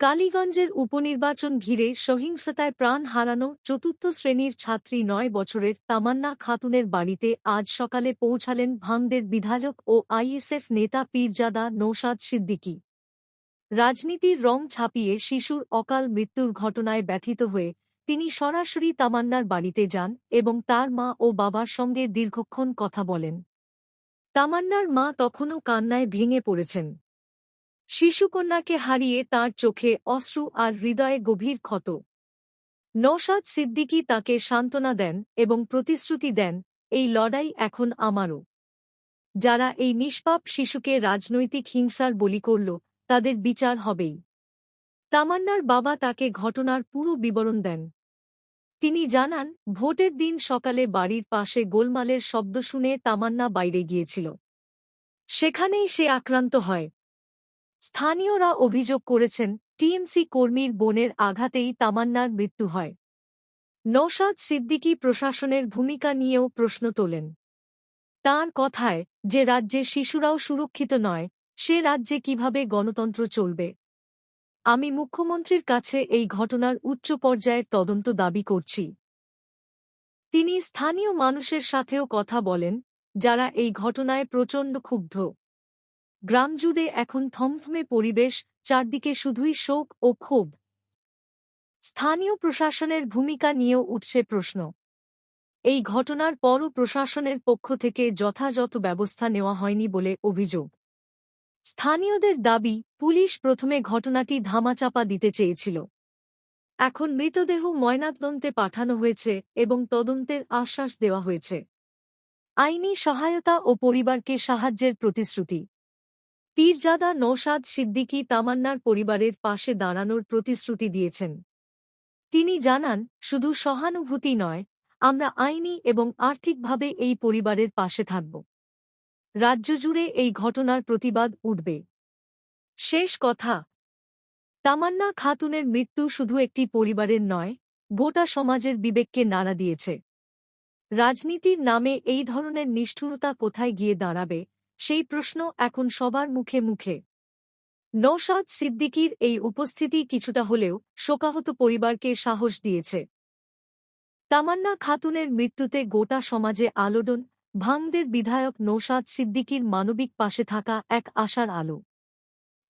কালীগঞ্জের উপনির্বাচন ঘিরে সহিংসতায় প্রাণ হারানো চতুর্থ শ্রেণির ছাত্রী নয় বছরের তামান্না খাতুনের বাড়িতে আজ সকালে পৌঁছালেন ভাঙদের বিধায়ক ও আইএসএফ নেতা পীরজাদা নৌসাদ সিদ্দিকী। রাজনীতির রং ছাপিয়ে শিশুর অকাল মৃত্যুর ঘটনায় ব্যথিত হয়ে তিনি সরাসরি তামান্নার বাড়িতে যান এবং তার মা ও বাবার সঙ্গে দীর্ঘক্ষণ কথা বলেন। তামান্নার মা তখনও কান্নায় ভেঙে পড়েছেন। শিশুকন্যাকে হারিয়ে তার চোখে অশ্রু আর হৃদয়ে গভীর ক্ষত। নৌসাদ সিদ্দিকী তাকে সান্ত্বনা দেন এবং প্রতিশ্রুতি দেন, এই লড়াই এখন আমারও। যারা এই নিষ্পাপ শিশুকে রাজনৈতিক হিংসার বলি করল, তাদের বিচার হবেই। তামান্নার বাবা তাকে ঘটনার পুরো বিবরণ দেন। তিনি জানান, ভোটের দিন সকালে বাড়ির পাশে গোলমালের শব্দ শুনে তামান্না বাইরে গিয়েছিল। সেখানেই সে আক্রান্ত হয়। স্থানীয়রা অভিযোগ করেছেন, টিএমসি কর্মীর বোনের আঘাতেই তামান্নার মৃত্যু হয়। নৌসাদ সিদ্দিকী প্রশাসনের ভূমিকা নিয়েও প্রশ্ন তোলেন। তাঁর কথায়, যে রাজ্যে শিশুরাও সুরক্ষিত নয়, সে রাজ্যে কীভাবে গণতন্ত্র চলবে? আমি মুখ্যমন্ত্রীর কাছে এই ঘটনার উচ্চ পর্যায়ের তদন্ত দাবি করছি। তিনি স্থানীয় মানুষের সাথেও কথা বলেন, যারা এই ঘটনায় প্রচণ্ড ক্ষুব্ধ। গ্রাম জুড়ে এখন থমথমে পরিবেশ, চারদিকে শুধুই শোক ও ক্ষোভ। স্থানীয় প্রশাসনের ভূমিকা নিয়েও উঠছে প্রশ্ন। এই ঘটনার পরও প্রশাসনের পক্ষ থেকে যথাযথ ব্যবস্থা নেওয়া হয়নি বলে অভিযোগ। স্থানীয়দের দাবি, পুলিশ প্রথমে ঘটনাটি ধামাচাপা দিতে চেয়েছিল। এখন মৃতদেহ ময়নাতদন্তে পাঠানো হয়েছে এবং তদন্তের আশ্বাস দেওয়া হয়েছে। আইনি সহায়তা ও পরিবারকে সাহায্যের প্রতিশ্রুতি। পীরজাদা নৌসাদ সিদ্দিকী তামান্নার পরিবারের পাশে দাঁড়ানোর প্রতিশ্রুতি দিয়েছেন। তিনি জানান, শুধু সহানুভূতি নয়, আমরা আইনি এবং আর্থিকভাবে এই পরিবারের পাশে থাকব। রাজ্য জুড়ে এই ঘটনার প্রতিবাদ উঠবে। শেষ কথা, তামান্না খাতুনের মৃত্যু শুধু একটি পরিবারের নয়, গোটা সমাজের বিবেককে নাড়া দিয়েছে। রাজনীতির নামে এই ধরনের নিষ্ঠুরতা কোথায় গিয়ে দাঁড়াবে সেই প্রশ্ন এখন সবার মুখে মুখে। নৌসাদ সিদ্দিকির এই উপস্থিতি কিছুটা হলেও শোকাহত পরিবারকে সাহস দিয়েছে। তামান্না খাতুনের মৃত্যুতে গোটা সমাজে আলোড়ন, ভাঙদের বিধায়ক নৌসাদ সিদ্দিকির মানবিক পাশে থাকা এক আশার আলো।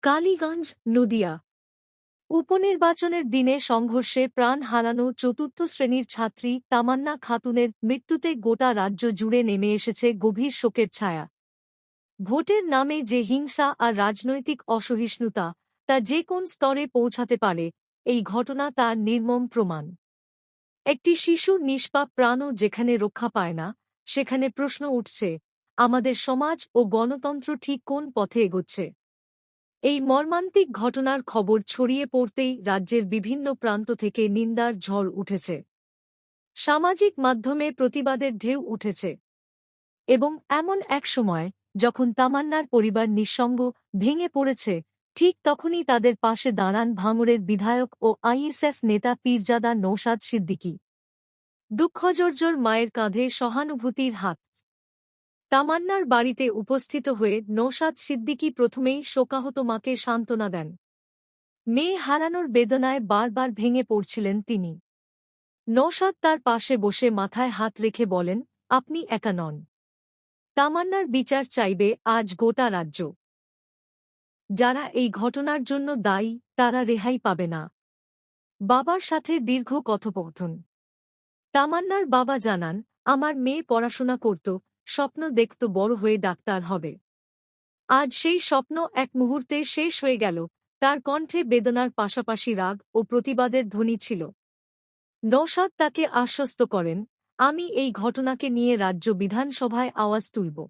কালীগঞ্জ, নদিয়া। উপনির্বাচনের দিনে সংঘর্ষে প্রাণ হারানো চতুর্থ শ্রেণির ছাত্রী তামান্না খাতুনের মৃত্যুতে গোটা রাজ্য জুড়ে নেমে এসেছে গভীর শোকের ছায়া। ভোটের নামে যে হিংসা আর রাজনৈতিক অসহিষ্ণুতা তা যে কোন স্তরে পৌঁছাতে পারে, এই ঘটনা তার নির্মম প্রমাণ। একটি শিশুর নিষ্পাপ প্রাণও যেখানে রক্ষা পায় না, সেখানে প্রশ্ন উঠছে, আমাদের সমাজ ও গণতন্ত্র ঠিক কোন পথে এগোচ্ছে? এই মর্মান্তিক ঘটনার খবর ছড়িয়ে পড়তেই রাজ্যের বিভিন্ন প্রান্ত থেকে নিন্দার ঝড় উঠেছে। সামাজিক মাধ্যমে প্রতিবাদের ঢেউ উঠেছে। এবং এমন এক সময় যখন তামান্নার পরিবার নিঃসঙ্গ ভেঙে পড়েছে, ঠিক তখনই তাদের পাশে দাঁড়ান ভাঙড়ের বিধায়ক ও আইএসএফ নেতা পীরজাদা নৌসাদ সিদ্দিকী। দুঃখজর্জর মায়ের কাঁধে সহানুভূতির হাত। তামান্নার বাড়িতে উপস্থিত হয়ে নৌসাদ সিদ্দিকী প্রথমেই শোকাহত মাকে সান্ত্বনা দেন। মেয়ে হারানোর বেদনায় বারবার ভেঙে পড়ছিলেন তিনি। নৌসাদ তার পাশে বসে মাথায় হাত রেখে বলেন, আপনি একা নন। তামান্নার বিচার চাইবে আজ গোটা রাজ্য। যারা এই ঘটনার জন্য দায়ী, তারা রেহাই পাবে না। বাবার সাথে দীর্ঘ কথোপকথন। তামান্নার বাবা জানান, আমার মেয়ে পড়াশোনা করত, স্বপ্ন দেখত বড় হয়ে ডাক্তার হবে। আজ সেই স্বপ্ন এক মুহূর্তে শেষ হয়ে গেল, তার কণ্ঠে বেদনার পাশাপাশি রাগ ও প্রতিবাদের ধ্বনি ছিল। নৌসাদ তাকে আশ্বস্ত করেন আমি এই ঘটনাকে নিয়ে রাজ্য বিধানসভায় আওয়াজ তুলব।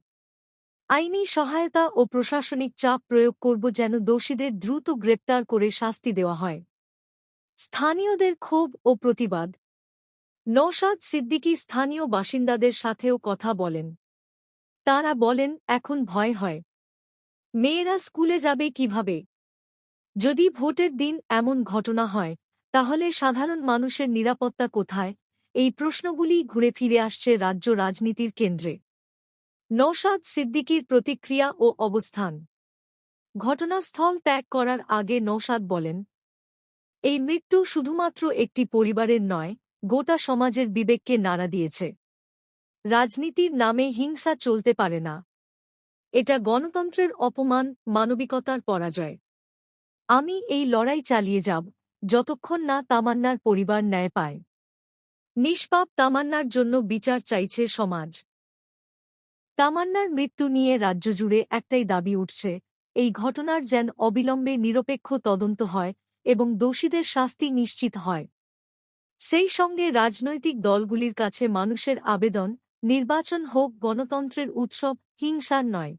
আইনি সহায়তা ও প্রশাসনিক চাপ প্রয়োগ করব যেন দোষীদের দ্রুত গ্রেপ্তার করে শাস্তি দেওয়া হয়। স্থানীয়দের ক্ষোভ ও প্রতিবাদ। নৌসাদ সিদ্দিকী স্থানীয় বাসিন্দাদের সাথেও কথা বলেন। তারা বলেন, এখন ভয় হয়। মেয়েরা স্কুলে যাবে কীভাবে? যদি ভোটের দিন এমন ঘটনা হয়, তাহলে সাধারণ মানুষের নিরাপত্তা কোথায়? এই প্রশ্নগুলি ঘুরে ফিরে আসছে রাজ্য রাজনীতির কেন্দ্রে। নৌসাদ সিদ্দিকির প্রতিক্রিয়া ও অবস্থান। ঘটনাস্থল ত্যাগ করার আগে নৌসাদ বলেন, এই মৃত্যু শুধুমাত্র একটি পরিবারের নয়, গোটা সমাজের বিবেককে নাড়া দিয়েছে। রাজনীতির নামে হিংসা চলতে পারে না। এটা গণতন্ত্রের অপমান, মানবিকতার পরাজয়। আমি এই লড়াই চালিয়ে যাব, যতক্ষণ না তামান্নার পরিবার ন্যায় পায়। নিষ্পাপ তামান্নার জন্য বিচার চাইছে সমাজ। তামান্নার মৃত্যু নিয়ে রাজ্য জুড়ে একটাই দাবি উঠছে, এই ঘটনার যেন অবিলম্বে নিরপেক্ষ তদন্ত হয় এবং দোষীদের শাস্তি নিশ্চিত হয়। সেই সঙ্গে রাজনৈতিক দলগুলির কাছে মানুষের আবেদন, নির্বাচন হোক, গণতন্ত্রের উৎসব, হিংসার নয়।